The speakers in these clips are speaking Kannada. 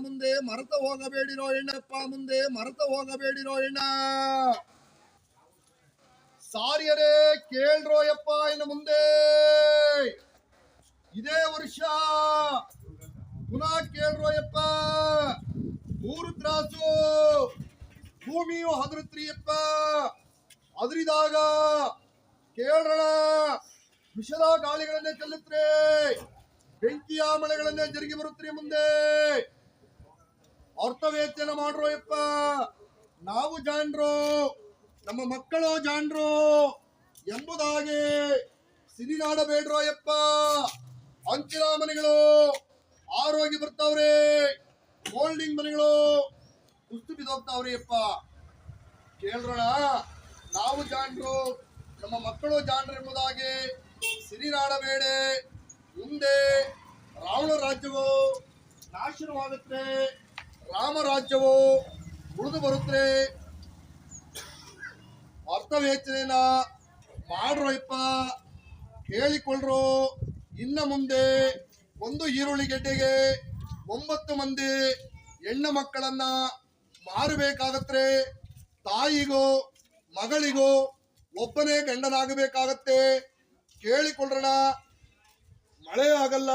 ಮುಂದೆ ಮರೆತ ಹೋಗಬೇಡಿರೋ ಎಣ್ಣಪ್ಪ ಮುಂದೆ ಮರೆತ ಹೋಗಬೇಡಿರೋ ಎಣ್ಣ ಸಾರಿಯರೇ ಕೇಳ್ರೋ ಯಪ್ಪ ಇನ್ನು ಮುಂದೆ ಇದೇ ವರ್ಷ ಪುನಃ ಕೇಳ್ರೋ ಯಪ್ಪ ಮೂರು ತ್ರಾಸು ಭೂಮಿಯು ಹದರುತ್ರಿ ಯಪ್ಪ ಅದರಿದಾಗ ಕೇಳೋಣ ವಿಷದ ಗಾಳಿಗಳನ್ನೇ ಚೆಲ್ಲುತ್ರೆ ಬೆಂಕಿಯ ಮಳೆಗಳನ್ನೇ ಜರುಗಿ ಬರುತ್ರಿ ಮುಂದೆ ಅರ್ಥವೇಚನ ಮಾಡ್ರೋ ಯಪ್ಪ. ನಾವು ಜಾಣ್ರು, ನಮ್ಮ ಮಕ್ಕಳು ಜಾಣ್ರು ಎಂಬುದಾಗಿ ಸಿರಿನಾಡಬೇಡ್ರೋ ಯಪ್ಪ. ಅಂಚಿನ ಮನೆಗಳು ಆರೋಗ್ಯ ಬರ್ತಾವ್ರೆ. ಹೋಲ್ಡಿಂಗ್ ಮನೆಗಳು, ಕುಸ್ತು ಬಿದ್ದೋಗ್ತಾವ್ರಿ ಯಪ್ಪ. ಕೇಳ್ರೋಣ, ನಾವು ಜಾಣ್ರು, ನಮ್ಮ ಮಕ್ಕಳು ಜಾಣ್ರು ಎಂಬುದಾಗಿ ಸಿರಿನಾಡಬೇಡೆ ಮುಂದೆ ರಾವಣ ರಾಜ್ಯವು ನಾಶನವಾಗುತ್ತೆ. ರಾಮ ರಾಜ್ಯವು ಉಳಿದು ಬರುತ್ತೆ ಅರ್ಥವೇಚನೆಯನ್ನ ಮಾಡ್ರಯ್ಯಪ್ಪ ಕೇಳಿಕೊಳ್ಳ್ರು ಇನ್ನ ಮುಂದೆ ಒಂದು ಈರುಳ್ಳಿ ಗೆಡ್ಡೆಗೆ ಒಂಬತ್ತು ಮಂದಿ ಹೆಣ್ಣು ಮಕ್ಕಳನ್ನ ಮಾರಬೇಕಾಗತ್ತೆ ತಾಯಿಗೂ, ಮಗಳಿಗೂ ಒಬ್ಬನೇ ಗಂಡನಾಗಬೇಕಾಗತ್ತೆ. ಕೇಳಿಕೊಳ್ಳೋಣ ಮಳೆ ಆಗಲ್ಲ,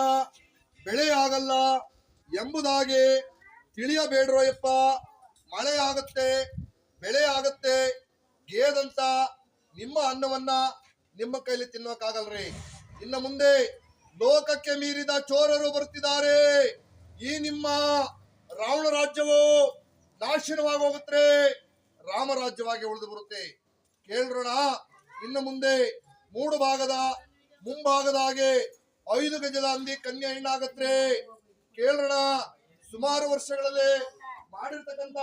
ಬೆಳೆ ಆಗಲ್ಲ ಎಂಬುದಾಗಿ ತಿಳಿಯಬೇಡ್ರೋ ಯಪ್ಪ ಮಳೆ ಆಗತ್ತೆ, ಬೆಳೆ ಆಗತ್ತೆ, ಗೇದಂತ ನಿಮ್ಮ ಅನ್ನವನ್ನ ನಿಮ್ಮ ಕೈಲಿ ತಿನ್ನೋಕಾಗಲ್ರಿ. ಇನ್ನು ಮುಂದೆ ಲೋಕಕ್ಕೆ ಮೀರಿದ ಚೋರರು ಬರ್ತಿದ್ದಾರೆ. ಈ ನಿಮ್ಮ ರಾವಣ ರಾಜ್ಯವು ನಾಶನವಾಗಿ ಹೋಗುತ್ತೆ. ರಾಮರಾಜ್ಯವಾಗಿ ಉಳಿದು ಬರುತ್ತೆ. ಕೇಳ್ರೋಣ? ಇನ್ನು ಮುಂದೆ ಮೂಡು ಭಾಗದ, ಮುಂಭಾಗದ ಹಾಗೆ ಐದು ಗಜದ ಅಂದಿ ಕನ್ಯಾ ಹೆಣ್ಣಾಗತ್ರೆ ಕೇಳೋಣ ಸುಮಾರು ವರ್ಷಗಳಲ್ಲಿ ಮಾಡಿರ್ತಕ್ಕಂತ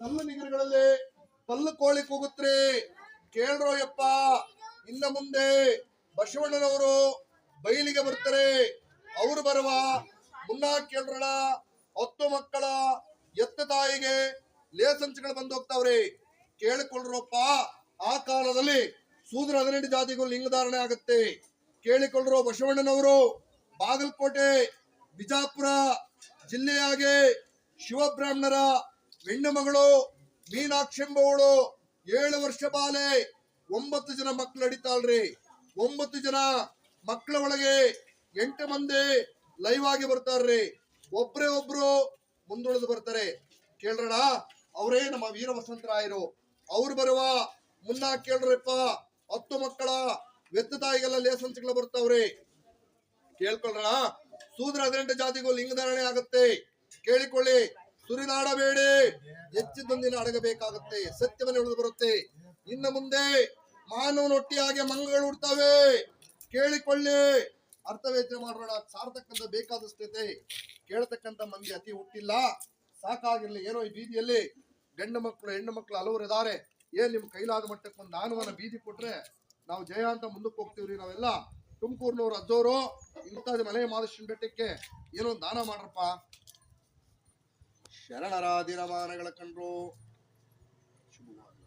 ಕಲ್ಲು ನಿಗರಗಳಲ್ಲಿ ಕಲ್ಲು ಕೋಳಿ ಕೂಗುತ್ರಿ. ಕೇಳ್ರೋ ಯಪ್ಪ, ಇನ್ನ ಮುಂದೆ ಬಸವಣ್ಣನವರು ಬಯಲಿಗೆ ಬರ್ತಾರೆ. ಅವರು ಬರುವ ಮುನ್ನ ಕೇಳ್ರಣ, ಹತ್ತು ಮಕ್ಕಳ ಎತ್ತ ತಾಯಿಗೆ ಲೇಸಂಚಗಳು ಬಂದು ಹೋಗ್ತಾವ್ರಿ. ಕೇಳಿಕೊಳ್ಳ್ರಪ್ಪ, ಆ ಕಾಲದಲ್ಲಿ ಸೂದ್ರ ಹದಿನೆಂಟು ಜಾತಿಗೂ ಲಿಂಗಧಾರಣೆ ಆಗುತ್ತೆ. ಕೇಳಿಕೊಳ್ರೋ ಬಸವಣ್ಣನವರು, ಬಾಗಲಕೋಟೆ, ಬಿಜಾಪುರ ಜಿಲ್ಲೆಯಾಗೆ ಶಿವಬ್ರಾಹ್ಮಣರ ಹೆಣ್ಣು ಮಗಳು ಮೀನಾಕ್ಷಿ ಎಂಬವಳು ಏಳು ವರ್ಷ ಬಾಲೆ ಒಂಬತ್ತು ಜನ ಮಕ್ಕಳು ನಡೀತಾಳ್ರಿ. ಒಂಬತ್ತು ಜನ ಮಕ್ಕಳ ಒಳಗೆ ಎಂಟು ಮಂದಿ ಲೈವ್ ಆಗಿ ಬರ್ತಾರ್ರಿ. ಒಬ್ರೇ ಒಬ್ರು ಮುಂದುಳಿದು ಬರ್ತಾರೆ. ಕೇಳ್ರಣ ಅವರೇ ನಮ್ಮ ವೀರ ವಸಂತರಾಯರು ಅವ್ರು ಬರುವ ಮುನ್ನ ಕೇಳ್ರಪ್ಪ, ಹತ್ತು ಮಕ್ಕಳ ವ್ಯಕ್ತ ತಾಯಿಗೆಲ್ಲ ಲೇಸನ್ಸ್ಗಳು ಬರ್ತಾವ್ರಿ. ಕೇಳ್ಕೊಳ್ರ ಸೂದ್ರ ಹದಿನೆಂಟು ಜಾತಿಗೂ ಲಿಂಗಧಾರಣೆ ಆಗುತ್ತೆ. ಕೇಳಿಕೊಳ್ಳಿ. ಸುರಿದಾಡಬೇಡಿ. ಹೆಚ್ಚಿದ್ದೊಂದಿನ ಅಡಗಬೇಕಾಗುತ್ತೆ. ಸತ್ಯವನ್ನು ಉಳಿದು ಬರುತ್ತೆ. ಇನ್ನು ಮುಂದೆ ಮಾನವನೊಟ್ಟಿಯಾಗಿ ಮಂಗಗಳು ಹುಡ್ತವೆ ಕೇಳಿಕೊಳ್ಳಿ. ಅರ್ಥವೇಚನೆ ಮಾಡೋಣ ಸಾರ್ತಕ್ಕಂಥ ಬೇಕಾದಷ್ಟೈತೆ ಕೇಳತಕ್ಕಂತ ಮಂದಿ ಅತಿ ಹುಟ್ಟಿಲ್ಲ. ಸಾಕಾಗಿರ್ಲಿ. ಏನೋ ಈ ಬೀದಿಯಲ್ಲಿ ಗಂಡು ಮಕ್ಕಳು, ಹೆಣ್ಣು ಮಕ್ಕಳು ಹಲವರು ಇದ್ದಾರೆ. ಏನ್ ನಿಮ್ ಕೈಲಾದ ಮಟ್ಟಕ್ಕೆ ದಾನವನ್ನ ಬೀದಿ ಕೊಟ್ರೆ ನಾವು ಜಯ ಅಂತ ಮುಂದಕ್ಕೆ ಹೋಗ್ತೀವ್ರಿ ನಾವೆಲ್ಲ? ತುಮಕೂರ್ನವ್ರು ಅಜ್ಜೋರು. ಇಂಥದ್ದು ಮಲೆಯ ಮಾದಶನ ಬೆಟ್ಟಕ್ಕೆ ಏನೋ ದಾನ ಮಾಡ್ರಪ್ಪ ಶರಣರಾದಿರಮಾನಗಳ ಕಂಡ್ರು ಶುಭವಾಗಲಿ